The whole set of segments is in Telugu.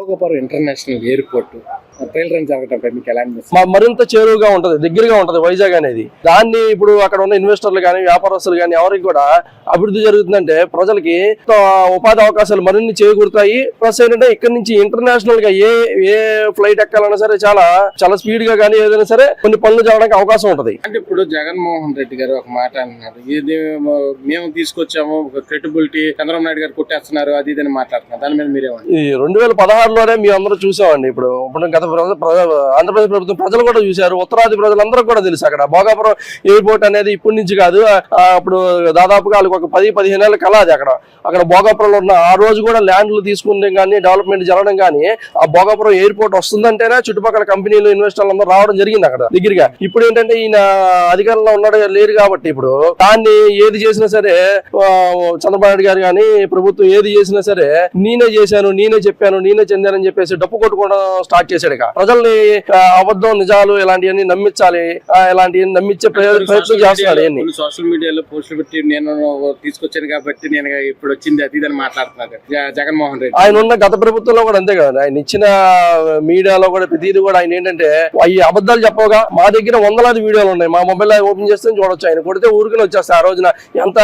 Bhogapuram international airport trial run జరగటంపై మీకు ఎలా అనిపిస్తుంది మా మరింత చేరువుగా ఉంటది దగ్గరగా ఉంటది వైజాగ్ అనేది. దాన్ని ఇప్పుడు అక్కడ ఉన్న ఇన్వెస్టర్లు కానీ వ్యాపారస్తులు కానీ ఎవరికి కూడా అభివృద్ధి జరుగుతుందంటే ప్రజలకి ఉపాధి అవకాశాలు మరిన్ని చేకూరుతాయి. ప్లస్ ఏంటంటే ఇక్కడ నుంచి ఇంటర్నేషనల్గా ఏ ఏ ఫ్లైట్ ఎక్కాలన్నా సరే చాలా చాలా స్పీడ్గా కానీ ఏదైనా సరే కొన్ని పనులు చేయడానికి అవకాశం ఉంటది. అంటే ఇప్పుడు జగన్మోహన్ రెడ్డి గారు ఒక మాట అన్నారు. ఇది మేము తీసుకొచ్చాము క్రెడిబిలిటీ చంద్రబాబు నాయుడు గారు కొట్టేస్తున్నారు అది ఇది అని మాట్లాడుతున్నారు. దాని మీద మీరేమంటారు? ఈ రెండు వేల పదహారులోనే మీ అందరూ చూసామండి ఇప్పుడు. ఇప్పుడు గత ఆంధ్రప్రదేశ్ ప్రభుత్వం ప్రజలు కూడా చూశారు. ఉత్తరాది ప్రజలందరూ కూడా తెలుసు అక్కడ. భోగాపురం ఎయిర్పోర్ట్ అనేది ఇప్పటి నుంచి కాదు అప్పుడు దాదాపుగా వాళ్ళకి ఒక పది పదిహేను ఏళ్ళ కళ అది అక్కడ. అక్కడ భోగాపురంలో ఉన్న ఆ రోజు కూడా ల్యాండ్లు తీసుకుంటే కానీ డెవలప్మెంట్ జరగడం కానీ ఆ భోగాపురం ఎయిర్పోర్ట్ వస్తుందంటేనే చుట్టుపక్కల కంపెనీలు ఇన్వెస్టర్లు అందరూ రావడం జరిగింది అక్కడ దగ్గరగా. ఇప్పుడు ఏంటంటే ఈయన అధికారంలో ఉన్నాడు లేరు కాబట్టి ఇప్పుడు దాన్ని ఏది చేసినా సరే చంద్రబాబు నాయుడు గారు కానీ ప్రభుత్వం ఏది చేసినా సరే నేనే చేశాను నేనే చెప్పాను నేనే చెందానని చెప్పేసి డప్పు కొట్టుకోవడం స్టార్ట్ చేశాడు ఇక ప్రజల్ని అబద్ధం నిజాలు ఇలాంటివన్నీ నమ్మించాలి. ఇలాంటివన్నీ నమ్మించే ప్రయత్నం చేస్తున్నాడు సోషల్ మీడియాలో పోస్టులు పెట్టి నేను తీసుకొచ్చాను కాబట్టి నేను ఇప్పుడు వచ్చింది అది అని జగన్మోహన్ రెడ్డి. ఆయన ఉన్న గత ప్రభుత్వంలో కూడా అంతే కదా. ఆయన ఇచ్చిన మీడియాలో కూడా ప్రతిదీ కూడా ఆయన ఏంటంటే ఈ అబద్ధాలు చెప్పగా మా దగ్గర వందలాది వీడియోలు ఉన్నాయి. మా మొబైల్ ఓపెన్ చేస్తే చూడొచ్చు ఆయన. కొడితే ఊరికి వచ్చేస్తే ఆ రోజున. ఎంత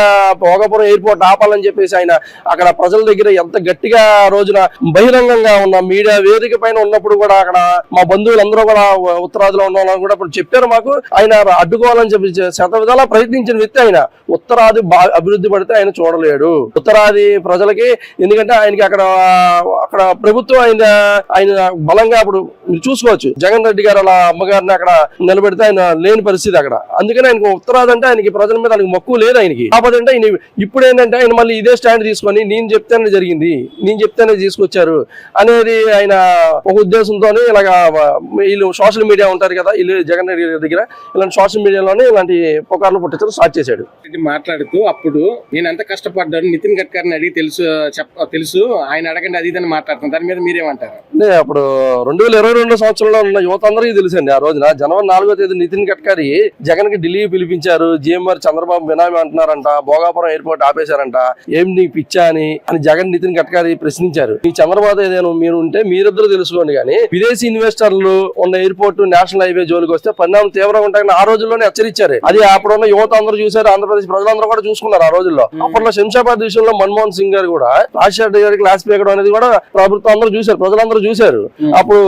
భోగపురం ఎయిర్పోర్ట్ ఆపాలని చెప్పేసి ఆయన అక్కడ ప్రజల దగ్గర ఎంత గట్టిగా ఆ రోజున బహిరంగంగా ఉన్న మీడియా వేదిక పైన ఉన్నప్పుడు కూడా అక్కడ మా బంధువులందరూ కూడా ఉత్తరాదిలో ఉన్న వాళ్ళని కూడా ఇప్పుడు చెప్పారు మాకు. ఆయన అడ్డుకోవాలని చెప్పి శత విధాలా ప్రయత్నించిన వ్యక్తి ఆయన. ఉత్తరాది అభివృద్ధి పడితే ఆయన చూడలేడు. ఉత్తరాది ప్రజలకి ఎందుకంటే ఆయనకి అక్కడ అక్కడ ప్రభుత్వం ఆయన ఆయన బలంగా అప్పుడు మీరు చూసుకోవచ్చు. జగన్ రెడ్డి గారు అలా అమ్మగారిని అక్కడ నిలబెడితే ఆయన లేని పరిస్థితి అక్కడ. అందుకని ఆయనకు ఉత్తరాది అంటే ఆయనకి ప్రజల మీద ఆయనకి మక్కువ లేదు ఆయనకి. కాకపోతే అంటే ఆయన ఇప్పుడు ఏంటంటే ఆయన మళ్ళీ ఇదే స్టాండ్ తీసుకొని నేను చెప్తేనే జరిగింది నేను చెప్తేనే తీసుకొచ్చారు అనేది ఆయన ఒక ఉద్దేశంతోనే ఇలాగా వీళ్ళు సోషల్ మీడియా ఉంటారు కదా వీళ్ళు జగన్ రెడ్డి గారి దగ్గర ఇలాంటి సోషల్ మీడియాలోనే ఇలాంటి పుకార్లు పుట్టించడం స్టార్ట్ చేశాడు. మాట్లాడుతూ అప్పుడు నేను ఎంత కష్టపడ్డాను? నితిన్ గడ్కరీని అడిగి తెలుసు చెప్ప తెలుసు ఆయన అడగండి అది ఇది అని మాట్లాడుతున్నాను దాని మీద మీరేమంటారు? అంటే అప్పుడు రెండు వేల ఇరవై రెండు సంవత్సరంలో ఉన్న యువత అందరికీ తెలుసండి ఆ రోజున జనవరి నాలుగో తేదీ నితిన్ గడ్కరీ జగన్కి ఢిల్లీ పిలిపించారు జిఎంఆర్ చంద్రబాబు బినామీ అంటున్నారంట భోగాపురం ఎయిర్పోర్ట్ ఆపేశారంట ఏం నీకు పిచ్చా అని అని జగన్ నితిన్ గడ్కరీ ప్రశ్నించారు. ఈ చంద్రబాబు ఏదైనా మీరు ఉంటే మీరిద్దరు తెలుసుకోండి కానీ విదేశీ ఇన్వెస్టర్లు ఉన్న ఎయిర్పోర్ట్ నేషనల్ హైవే జోలికి వస్తే పరిణామం తీవ్రంగా ఉంటాయని ఆ రోజుల్లోనే హెచ్చరించారు. అది అప్పుడున్న యువత అందరూ చూశారు ఆంధ్రప్రదేశ్ ప్రజలందరూ కూడా చూసుకున్నారు ఆ రోజుల్లో. అప్పట్లో శంషాబాద్ విషయంలో మన్మోహన్ సింగ్ గారు కూడా రాజశేఖర్ గారికి క్లాస్ పీకడం అనేది కూడా ప్రభుత్వం అందరూ చూశారు ప్రజలందరూ చూశారు. అప్పుడు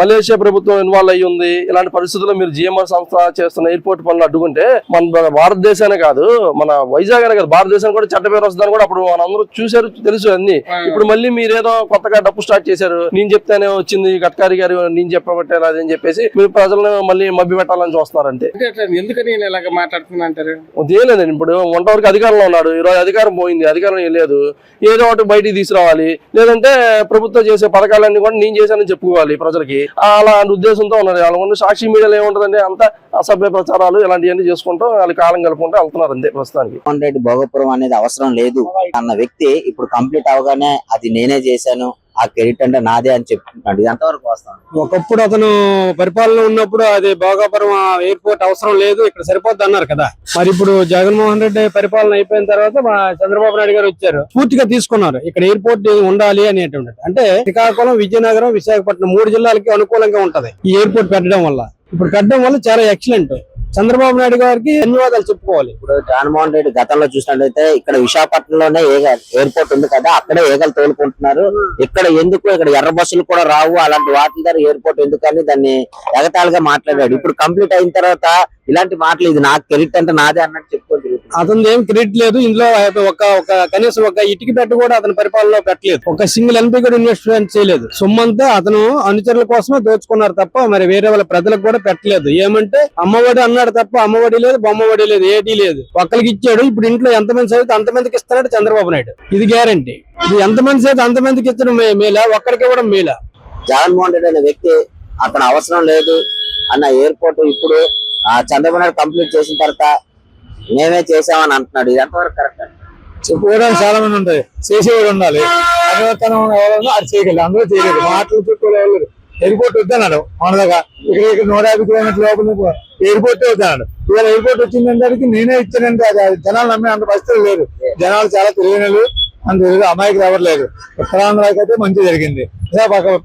మలేషియా ప్రభుత్వం ఇన్వాల్వ్ అయ్యి ఉంది. ఇలాంటి పరిస్థితుల్లో మీరు జిఎంఆర్ సంస్థ చేస్తున్న ఎయిర్పోర్ట్ పనులు అడ్డుకుంటే మన భారతదేశానే కాదు మన వైజాగ్ అనే కాదు భారతదేశానికి కూడా చెడ్డ పేరు వస్తుందని కూడా అప్పుడు మనందరూ చూశారు తెలుసు అన్ని. ఇప్పుడు మళ్ళీ మీరేదో కొత్తగా డప్పు స్టార్ట్ చేశారు నేను చెప్తేనే వచ్చింది గడ్కరీ గారు నేను చెప్పబట్టారు అది అని చెప్పేసి మీరు ప్రజలను మళ్ళీ మభ్య పెట్టాలని చూస్తున్నారంటే ఎందుకని నేను ఇలాగ మాట్లాడుతున్నా అంటారు? ఇప్పుడు వంట వరకు అధికారంలో ఉన్నాడు. ఈరోజు అధికారం పోయింది అధికారం ఏం లేదు. ఏదో ఒకటి బయటికి తీసుకురావాలి. లేదంటే ప్రభుత్వం చేసే పథకాలన్నీ కూడా నేను చేశానని చెప్పుకోవాలి ప్రజలకి. అలా ఉద్దేశంతో ఉన్నారు. వాళ్ళ ముందు సాక్షి మీడియాలో ఏముంటుందంటే అంత అసభ్య ప్రచారాలు ఇలాంటివన్నీ చేసుకుంటూ వాళ్ళు కాలం గడుపుకుంటూ వెళ్తున్నారు అంతే ప్రస్తుతానికి. రెడ్డి భోగపురం అనేది అవసరం లేదు అన్న వ్యక్తి ఇప్పుడు కంప్లీట్ అవగానే అది నేనే చేశాను. ఆ క్రెడిట్ అంటే నాదే అని చెప్తున్నాడు. ఇది ఎంతవరకు వస్తాను ఒకప్పుడు అతను పరిపాలన ఉన్నప్పుడు అది భోగాపురం ఎయిర్పోర్ట్ అవసరం లేదు ఇక్కడ సరిపోద్ది అన్నారు కదా. మరి ఇప్పుడు జగన్మోహన్ రెడ్డి పరిపాలన అయిపోయిన తర్వాత మా చంద్రబాబు నాయుడు గారు వచ్చారు. పూర్తిగా తీసుకున్నారు. ఇక్కడ ఎయిర్పోర్ట్ ఉండాలి అనేటువంటి అంటే శ్రీకాకుళం విజయనగరం విశాఖపట్నం మూడు జిల్లాలకి అనుకూలంగా ఉంటది ఈ ఎయిర్పోర్ట్ పెట్టడం వల్ల. ఇప్పుడు పెట్టడం వల్ల చాలా ఎక్సలెంట్ చంద్రబాబు నాయుడు గారికి ధన్యవాదాలు చెప్పుకోవాలి. ఇప్పుడు జగన్మోహన్ రెడ్డి గతంలో చూసినట్లయితే ఇక్కడ విశాఖపట్నంలోనే ఏగ ఎయిర్పోర్ట్ ఉంది కదా అక్కడే ఏగలు తోలుకుంటున్నారు. ఇక్కడ ఎందుకు ఇక్కడ ఎర్ర బస్సులు కూడా రావు? అలాంటి వాటి ద్వారా ఎయిర్పోర్ట్ ఎందుకని దాన్ని ఎగతాళిగా మాట్లాడాడు. ఇప్పుడు కంప్లీట్ అయిన తర్వాత ఇలాంటి మాటలు ఇది నాకు క్రెడిట్ అంటే నాదే అన్నట్టు తిరుగుతున్నాడు. అతను ఏం క్రెడిట్ లేదు. ఇందులో ఒక ఒక కనీసం ఒక ఇటుక పెట్ట కూడా అతని పరిపాలనలో పెట్టలేదు. ఒక సింగిల్ ఎంపీ కూడా ఇన్వెస్ట్మెంట్ చేయలేదు. సొమ్మంతా అతను అనుచరుల కోసమే దోచుకున్నారు తప్ప మరి వేరే వాళ్ళ ప్రజలకు కూడా పెట్టలేదు. ఏమంటే అమ్మఒడి అన్నాడు తప్ప అమ్మఒడి లేదు బొమ్మఒడి లేదు ఏటీ లేదు. ఒక్కరికి ఇచ్చాడు. ఇప్పుడు ఇంట్లో ఎంతమంది చదివితే అంతమందికి ఇస్తున్నాడు చంద్రబాబు నాయుడు. ఇది గ్యారంటీ ఇది ఎంతమంది చదివితే అంతమందికి ఇచ్చడం మేలా? ఒక్కరికి ఇవ్వడం మేలా? జగన్మోహన్ రెడ్డి అనే వ్యక్తి అతను అవసరం లేదు అన్న ఎయిర్పోర్ట్ ఇప్పుడు ఆ చంద్రబాబు నాయుడు కంప్లీట్ చేసిన తర్వాత మేమే చేసామని అంటున్నాడు. ఇది ఎంతవరకు కరెక్ట్ చెప్పుకోవడానికి చాలా మంది ఉంటాయి చేసేవాడు ఉండాలి. అగ్రతనం ఎవరన్నా అది చేయగలరు. అందరూ చేయలేదు మాటలు చెప్పుకోలేదు ఎయిర్పోర్ట్ వద్దన్నాడు మనదగా ఇక్కడ ఇక్కడ నూట యాభై కిలోమీటర్ లోపల ఎయిర్పోర్ట్ వద్దన్నాడు. ఇవాళ ఎయిర్పోర్ట్ వచ్చిందంటే నేనే ఇచ్చానంటే అది జనాలు నమ్మే అంత పరిస్థితులు లేదు. జనాలు చాలా తెలియని అంత తెలుగు అమాయకులు ఎవరు లేరు ఉత్తరాంధ్రకి అయితే మంచి జరిగింది.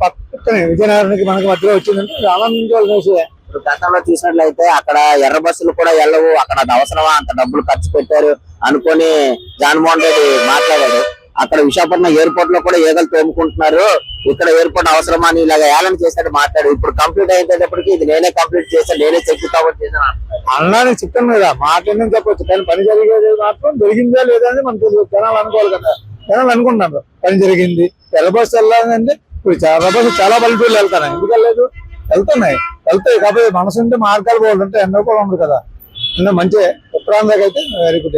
పక్కనే విజయనగరానికి మనకి మధ్యలో వచ్చిందంటే ఆనందించవలసిన విషయం ఇప్పుడు గతంలో చూసినట్లయితే అక్కడ ఎర్ర బస్సులు కూడా వెళ్ళవు అక్కడ అది అవసరమా? అంత డబ్బులు ఖర్చు పెట్టారు అనుకొని జగన్మోహన్ రెడ్డి మాట్లాడారు. అక్కడ విశాఖపట్నం ఎయిర్పోర్ట్లో కూడా ఏగలు తోముకుంటున్నారు. ఇక్కడ ఎయిర్పోర్ట్ అవసరమా అని ఇలాగ ఏలని చేశాడు మాట్లాడు ఇప్పుడు కంప్లీట్ అయ్యేటప్పటికి ఇది నేనే కంప్లీట్ చేశాను నేనే చెక్ కవర్ చేశాను అన్నా నేను చెప్తాను కదా మాట్లాడిన చెప్పొచ్చు. కానీ పని జరిగేది మాత్రం జరిగిందా లేదా అని మనం జనాలు అనుకోవాలి కదా. జనాలు అనుకుంటున్నారు. పని జరిగింది. ఎర్ర బస్సు వెళ్ళాలంటే ఇప్పుడు ఎర్ర బస్సు చాలా పల్లెటూళ్ళు వెళ్తాను ఎందుకు వెళ్ళలేదు? వెళ్తున్నాయి. వెళ్తాయి కాబట్టి మనసు ఉంటే మార్గాలు పోవాలంటే ఎన్నో కూడా ఉండదు కదా. ఇంకా మంచి ఉత్తరాంధ్రకి అయితే వెరీ గుడ్